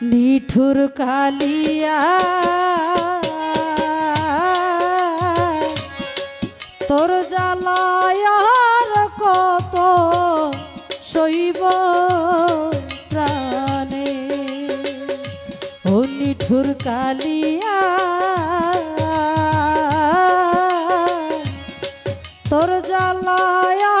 নিঠুর কালিয়া। তোর জালায়ার কত শৈব প্রাণে। ও নিঠুর কালিয়া তোর জালায়া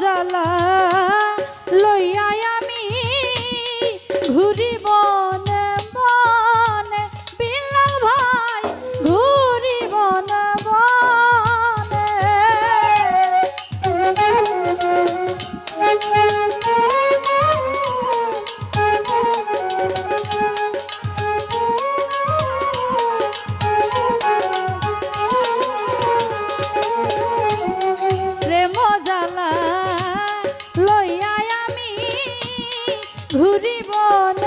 জ্বালা জীবন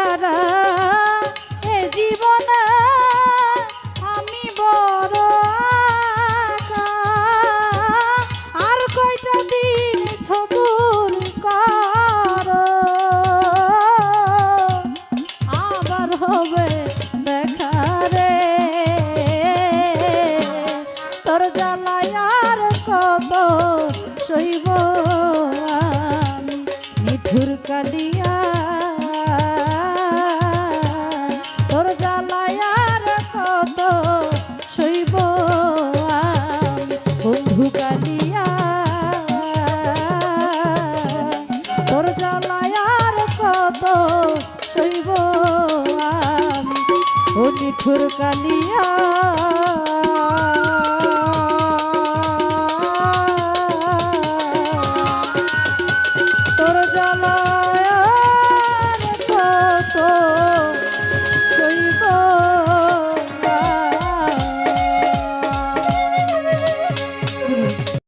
ছাড়া